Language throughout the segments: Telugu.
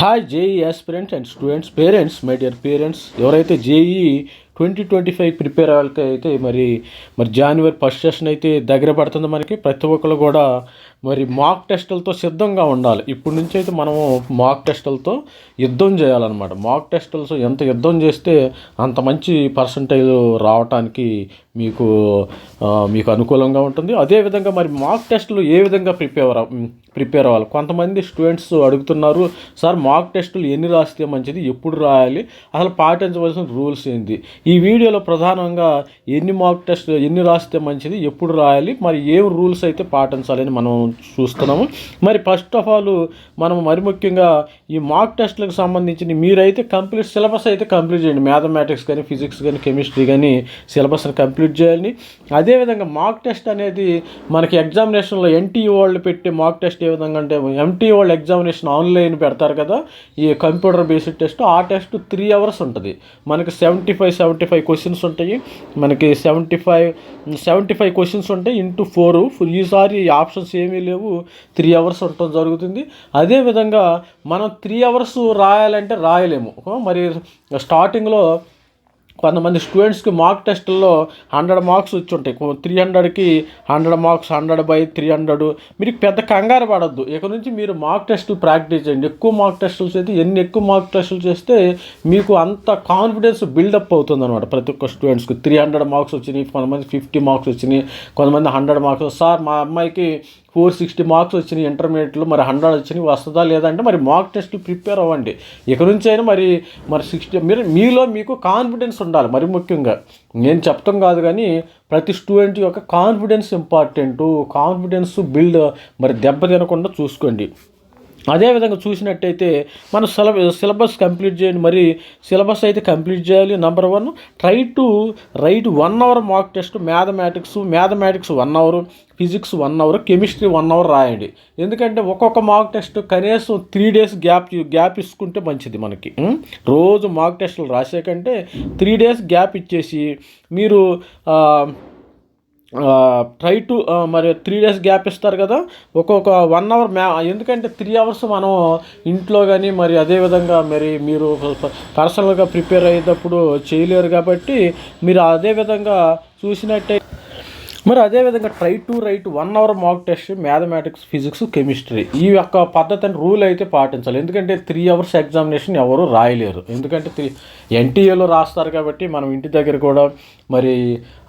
Hi JEE aspirants and students parents my dear parents ఎవరైతే JEE twenty twenty five prepare అవ్వాలి అయితే మరి మరి జనవరి ఫస్ట్ సెషన్ అయితే దగ్గర పడుతుంది మనకి. ప్రతి ఒక్కరు కూడా మరి మాక్ టెస్టులతో సిద్ధంగా ఉండాలి. ఇప్పటి నుంచి అయితే మనము మాక్ టెస్టులతో యుద్ధం చేయాలన్నమాట. మాక్ టెస్టులతో ఎంత యుద్ధం చేస్తే అంత మంచి పర్సంటేజ్ రావటానికి మీకు మీకు అనుకూలంగా ఉంటుంది. అదేవిధంగా మరి మాక్ టెస్టులు ఏ విధంగా ప్రిపేర్ ప్రిపేర్ అవ్వాలి. కొంతమంది స్టూడెంట్స్ అడుగుతున్నారు సార్ మాక్ టెస్టులు ఎన్ని రాస్తే మంచిది? ఎప్పుడు రాయాలి? అసలు పాటించవలసిన రూల్స్ ఏంటి? ఈ వీడియోలో ప్రధానంగా ఎన్ని మాక్ టెస్ట్ ఎన్ని రాస్తే మంచిది ఎప్పుడు రాయాలి మరి ఏం రూల్స్ అయితే పాటించాలని మనం చూస్తున్నాము. మరి ఫస్ట్ ఆఫ్ ఆల్ మనం మరి ముఖ్యంగా ఈ మాక్ టెస్ట్లకు సంబంధించిన మీరైతే కంప్లీట్ సిలబస్ అయితే కంప్లీట్ చేయండి. మ్యాథమెటిక్స్ కానీ ఫిజిక్స్ కానీ కెమిస్ట్రీ కానీ సిలబస్ని కంప్లీట్ చేయాలి. అదేవిధంగా మాక్ టెస్ట్ అనేది మనకి ఎగ్జామినేషన్లో ఎన్టీ వాళ్ళు పెట్టే మాక్ టెస్ట్ ఏ విధంగా అంటే ఎంటీ వాళ్ళు ఎగ్జామినేషన్ ఆన్లైన్ పెడతారు కదా ఈ కంప్యూటర్ బేస్డ్ టెస్ట్ ఆ టెస్ట్ త్రీ అవర్స్ ఉంటుంది. మనకి seventy five seventy five questions ఉంటాయి. మనకి seventy five seventy five questions ఉంటాయి ఇంటూ ఫోర్ ఈసారి ఆప్షన్స్ ఏమీ లేవు. త్రీ అవర్స్ ఉండటం జరుగుతుంది. అదేవిధంగా మనం త్రీ అవర్స్ రాయాలంటే రాయలేము. మరి స్టార్టింగ్లో కొంతమంది స్టూడెంట్స్కి మార్క్ టెస్టుల్లో హండ్రెడ్ మార్క్స్ వచ్చి ఉంటాయి త్రీ హండ్రెడ్కి hundred marks hundred by three hundred మీరు పెద్ద కంగారు పడద్దు. ఇక నుంచి మీరు మార్క్ టెస్టులు ప్రాక్టీస్ చేయండి. ఎక్కువ మార్క్ టెస్టులు చేస్తే ఎన్ని ఎక్కువ మార్క్ టెస్టులు చేస్తే మీకు అంత కాన్ఫిడెన్స్ బిల్డప్ అవుతుంది అనమాట ప్రతి ఒక్క స్టూడెంట్స్కి త్రీ హండ్రెడ్ మార్క్స్ వచ్చినాయి కొంతమంది ఫిఫ్టీ మార్క్స్ వచ్చినాయి కొంతమంది హండ్రెడ్ మార్క్స్ సార్ మా అమ్మాయికి ఫోర్ సిక్స్టీ మార్క్స్ వచ్చినాయి ఇంటర్మీడియట్లో మరి హండ్రెడ్ వచ్చినాయి వస్తుందా లేదంటే మరి మార్క్ టెస్ట్లు ప్రిపేర్ అవ్వండి. ఇక నుంచి అయినా మరి మరి సిక్స్టీ మీరు మీలో మీకు కాన్ఫిడెన్స్ ఉండాలి మరి ముఖ్యంగా. నేను చెప్తాం కాదు కానీ ప్రతి స్టూడెంట్ యొక్క కాన్ఫిడెన్స్ ఇంపార్టెంట్ కాన్ఫిడెన్స్ బిల్డ్ మరి దెబ్బ తినకుండా చూసుకోండి. అదేవిధంగా చూసినట్టయితే మన సిలబ సిలబస్ కంప్లీట్ చేయండి. మరి సిలబస్ అయితే కంప్లీట్ చేయాలి. Number one try to write one hour mock test mathematics mathematics one hour physics one hour chemistry one hour రాయండి. ఎందుకంటే ఒక్కొక్క మార్క్ టెస్ట్ కనీసం త్రీ డేస్ గ్యాప్ గ్యాప్ ఇసుకుంటే మంచిది మనకి. రోజు మార్క్ టెస్టులు రాసే కంటే త్రీ డేస్ గ్యాప్ ఇచ్చేసి మీరు ట్రై టు మరి త్రీ డేస్ గ్యాప్ ఇస్తారు కదా. ఒక్కొక్క వన్ అవర్ మ్యా ఎందుకంటే త్రీ అవర్స్ మనం ఇంట్లో కానీ మరి అదేవిధంగా మరి మీరు పర్సనల్గా ప్రిపేర్ అయ్యేటప్పుడు చేయలేరు కాబట్టి మీరు అదేవిధంగా చూసినట్టే మరి అదేవిధంగా try to write one hour mock test mathematics physics chemistry ఈ యొక్క పద్ధతిని రూల్ అయితే పాటించాలి. ఎందుకంటే త్రీ అవర్స్ ఎగ్జామినేషన్ ఎవరు రాయలేరు. ఎందుకంటే త్రీ ఎన్టీఏలో రాస్తారు కాబట్టి మనం ఇంటి దగ్గర కూడా మరి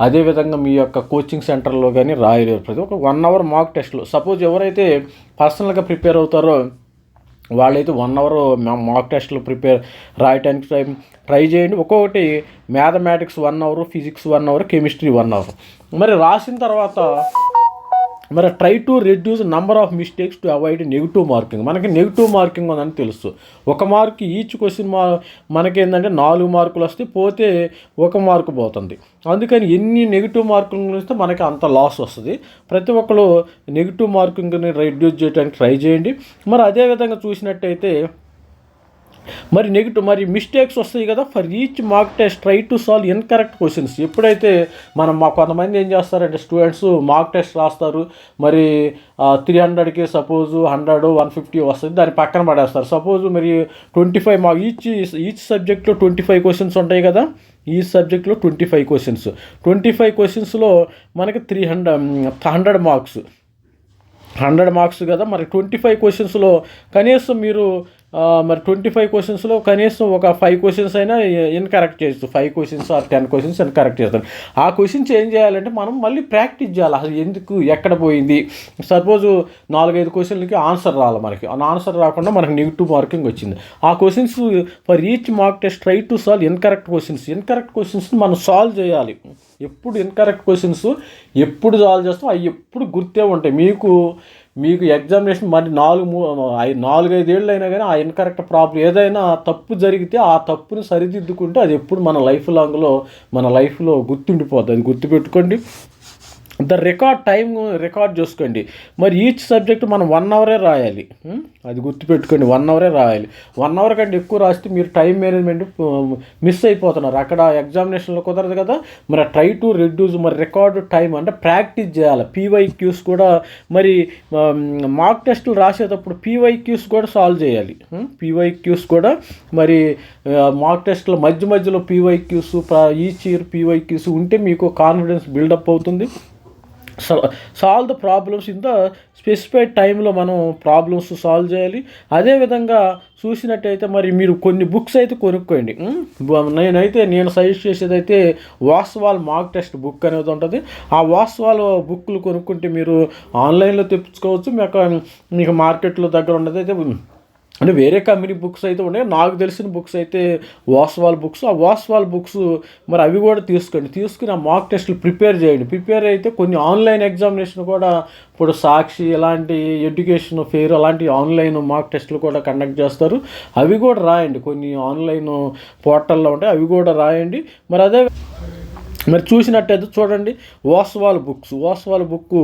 అదేవిధంగా మీ యొక్క కోచింగ్ సెంటర్లో కానీ రాయలేరు. ప్రతి ఒక్క వన్ అవర్ మాక్ టెస్ట్లో సపోజ్ ఎవరైతే పర్సనల్గా ప్రిపేర్ అవుతారో వాళ్ళైతే వన్ అవర్ మాక్ టెస్ట్లు ప్రిపేర్ రాయటానికి ట్రై ట్రై చేయండి. ఒక్కొక్కటి mathematics one hour physics one hour chemistry one hour మరి రాసిన తర్వాత మరి try to reduce number of mistakes to avoid negative marking మనకి నెగిటివ్ మార్కింగ్ ఉందని తెలుసు. ఒక మార్క్ ఈచ్ క్వశ్చన్ మా మనకేంటంటే నాలుగు మార్కులు వస్తే పోతే ఒక మార్కు పోతుంది. అందుకని ఎన్ని నెగిటివ్ మార్కులు వస్తే మనకి అంత లాస్ వస్తుంది. ప్రతి ఒక్కరు నెగిటివ్ మార్కింగ్ని రెడ్యూస్ చేయడానికి ట్రై చేయండి. మరి అదేవిధంగా చూసినట్టయితే మరి నెగిటివ్ మరి మిస్టేక్స్ వస్తాయి కదా for each mock test try to solve incorrect questions ఎప్పుడైతే మనం మా కొంతమంది ఏం చేస్తారంటే స్టూడెంట్స్ మార్క్ టెస్ట్ రాస్తారు మరి త్రీ హండ్రెడ్కి సపోజ్ హండ్రెడ్ వన్ ఫిఫ్టీ వస్తుంది దాన్ని పక్కన పడేస్తారు. సపోజ్ మరి ట్వంటీ ఫైవ్ మా ఈచ్ ఈచ్ సబ్జెక్ట్లో ట్వంటీ ఫైవ్ క్వశ్చన్స్ ఉంటాయి కదా ఈ సబ్జెక్ట్లో twenty five questions twenty five క్వశ్చన్స్లో మనకి three hundred hundred marks hundred marks కదా మరి ట్వంటీ ఫైవ్ క్వశ్చన్స్లో కనీసం మీరు మరి ట్వంటీ ఫైవ్ క్వశ్చన్స్లో కనీసం ఒక ఫైవ్ క్వశ్చన్స్ అయినా ఇన్కరెక్ట్ చేయొచ్చు five questions or ten questions incorrect చేస్తాను ఆ క్వశ్చన్స్ ఏం చేయాలంటే మనం మళ్ళీ ప్రాక్టీస్ చేయాలి. అసలు ఎందుకు ఎక్కడ పోయింది? సపోజ్ నాలుగైదు క్వశ్చన్లకి ఆన్సర్ రావాలి మనకి. ఆన్సర్ రాకుండా మనకి నెగిటివ్ మార్కింగ్ వచ్చింది. ఆ questions for each mock test try to solve incorrect questions incorrect క్వశ్చన్స్ని మనం సాల్వ్ చేయాలి. ఎప్పుడు ఇన్కరెక్ట్ క్వశ్చన్స్ ఎప్పుడు సాల్వ్ చేస్తాం అవి ఎప్పుడు గుర్తే ఉంటాయి. మీకు మీకు ఎగ్జామినేషన్ మరి నాలుగు మూ- ఐ- నాలుగైదేళ్ళు అయినా కానీ ఆ ఇన్కరెక్ట్ ప్రాబ్లం ఏదైనా తప్పు జరిగితే ఆ తప్పుని సరిదిద్దుకుంటే అది ఎప్పుడు మన లైఫ్ లాంగ్లో మన లైఫ్లో గుర్తుండిపోతుంది అది గుర్తుపెట్టుకోండి. ద రికార్డ్ టైం రికార్డ్ చేసుకోండి. మరి ఈచ్ సబ్జెక్ట్ మనం వన్ అవరే రాయాలి. అది గుర్తుపెట్టుకోండి వన్ అవరే రాయాలి. వన్ అవర్ కంటే ఎక్కువ రాస్తే మీరు టైం మేనేజ్మెంట్ మిస్ అయిపోతున్నారు. అక్కడ ఎగ్జామినేషన్లో కుదరదు కదా. మరి ట్రై టు రెడ్యూస్ మరి రికార్డ్ టైం అంటే ప్రాక్టీస్ చేయాలి. పీవైక్యూస్ కూడా మరి మాక్ టెస్టులు రాసేటప్పుడు పీవైక్యూస్ కూడా సాల్వ్ చేయాలి. పీవైక్యూస్ కూడా మరి మాక్ టెస్ట్లో మధ్య మధ్యలో పీవైక్యూస్ ఈచ్ ఇయర్ పీవైక్యూస్ ఉంటే మీకు కాన్ఫిడెన్స్ బిల్డప్ అవుతుంది. Solve the problems in the specified టైంలో మనం ప్రాబ్లమ్స్ సాల్వ్ చేయాలి. అదేవిధంగా చూసినట్టయితే మరి మీరు కొన్ని బుక్స్ అయితే కొనుక్కోండి. నేనైతే నేను సజెస్ట్ చేసేది అయితే వాస్వాల్ మాక్ టెస్ట్ బుక్ అనేది ఉంటుంది. ఆ వాస్వాల్ బుక్లు కొనుక్కుంటే మీరు ఆన్లైన్లో తెప్పించుకోవచ్చు. మీకు మీకు మార్కెట్లో దగ్గర ఉన్నది అయితే అంటే వేరే కంపెనీ బుక్స్ అయితే ఉన్నాయి. నాకు తెలిసిన బుక్స్ అయితే వాస్వాల్ బుక్స్. ఆ వాస్వాల్ బుక్స్ మరి అవి కూడా తీసుకోండి. తీసుకుని ఆ మాక్ టెస్ట్లు ప్రిపేర్ చేయండి. ప్రిపేర్ అయితే కొన్ని ఆన్లైన్ ఎగ్జామినేషన్ కూడా ఇప్పుడు సాక్షి ఇలాంటి ఎడ్యుకేషన్ ఫెయిర్ అలాంటి ఆన్లైన్ మాక్ టెస్ట్లు కూడా కండక్ట్ చేస్తారు. అవి కూడా రాయండి. కొన్ని ఆన్లైన్ పోర్టల్లో ఉంటాయి అవి కూడా రాయండి. మరి అదే మరి చూసినట్టయితే చూడండి వాస్వాల్ బుక్స్. వాస్వాల్ బుక్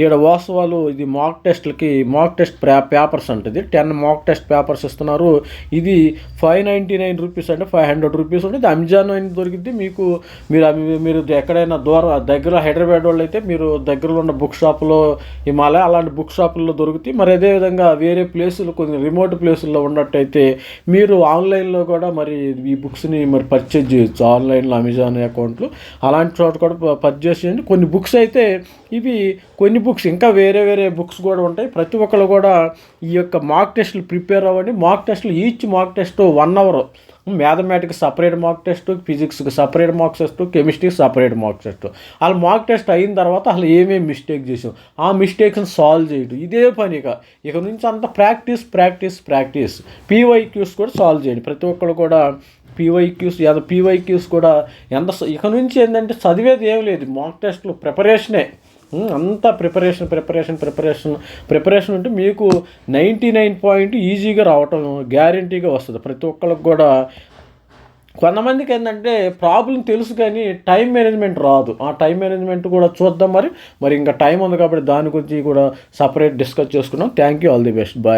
ఈడ వాస్వాలు ఇది మాక్ టెస్ట్లకి మాక్ టెస్ట్ ప్రా పేపర్స్ అంటది. టెన్ మాక్ టెస్ట్ పేపర్స్ ఇస్తున్నారు. ఇది ఫైవ్ నైంటీ నైన్ రూపీస్ అంటే ఫైవ్ హండ్రెడ్ రూపీస్ ఉంటుంది అమెజాన్ అయిన దొరికింది మీకు మీరు మీరు ఎక్కడైనా దూరం దగ్గర హైదరాబాద్ వాళ్ళు అయితే మీరు దగ్గరలో ఉన్న బుక్ షాప్లో హిమాలయ అలాంటి బుక్ షాపుల్లో దొరుకుతాయి మరి అదేవిధంగా వేరే ప్లేసులు కొన్ని రిమోట్ ప్లేసుల్లో ఉన్నట్టయితే మీరు ఆన్లైన్లో కూడా మరి ఈ బుక్స్ని మరి పర్చేజ్ చేయొచ్చు. ఆన్లైన్లో అమెజాన్ అకౌంట్లో. అలాంటి చోట కూడా ప- పర్చేస్ చేయండి కొన్ని బుక్స్ అయితే ఇవి కొన్ని బుక్స్ ఇంకా వేరే వేరే బుక్స్ కూడా ఉంటాయి. ప్రతి ఒక్కరు కూడా ఈ యొక్క మాక్ టెస్ట్లు ప్రిపేర్ అవ్వండి. మాక్ టెస్ట్లు each mock test one hour. Mathematics separate mock test ఫిజిక్స్కి separate mock test కెమిస్ట్రీకి సపరేట్ మాక్ టెస్ట్. అలా మాక్ టెస్ట్ అయిన తర్వాత అసలు ఏమేమి మిస్టేక్ చేసాం? ఆ మిస్టేక్స్ని సాల్వ్ చేయడం ఇదే పనిగా ఇక. నుంచి అంత ప్రాక్టీస్ ప్రాక్టీస్ ప్రాక్టీస్. పీవైక్యూస్ కూడా సాల్వ్ చేయండి. ప్రతి ఒక్కరు కూడా పీవైక్యూస్ లేదా పీవైక్యూస్ కూడా ఎంత ఇక నుంచి ఏంటంటే చదివేది ఏం లేదు. మాక్ టెస్ట్లు ప్రిపరేషనే అంతా ప్రిపరేషన్ ప్రిపరేషన్ ప్రిపరేషన్ ప్రిపరేషన్ ఉంటే మీకు నైంటీ నైన్ పాయింట్ ఈజీగా రావటం గ్యారంటీగా వస్తుంది. ప్రతి ఒక్కరికి కూడా కొంతమందికి ఏంటంటే ప్రాబ్లం తెలుసు కానీ టైం మేనేజ్మెంట్ రాదు. ఆ టైం మేనేజ్మెంట్ కూడా చూద్దాం మరి. మరి ఇంకా టైం ఉంది కాబట్టి దాని గురించి కూడా సపరేట్ డిస్కస్ చేసుకున్నాం thank you all the best bye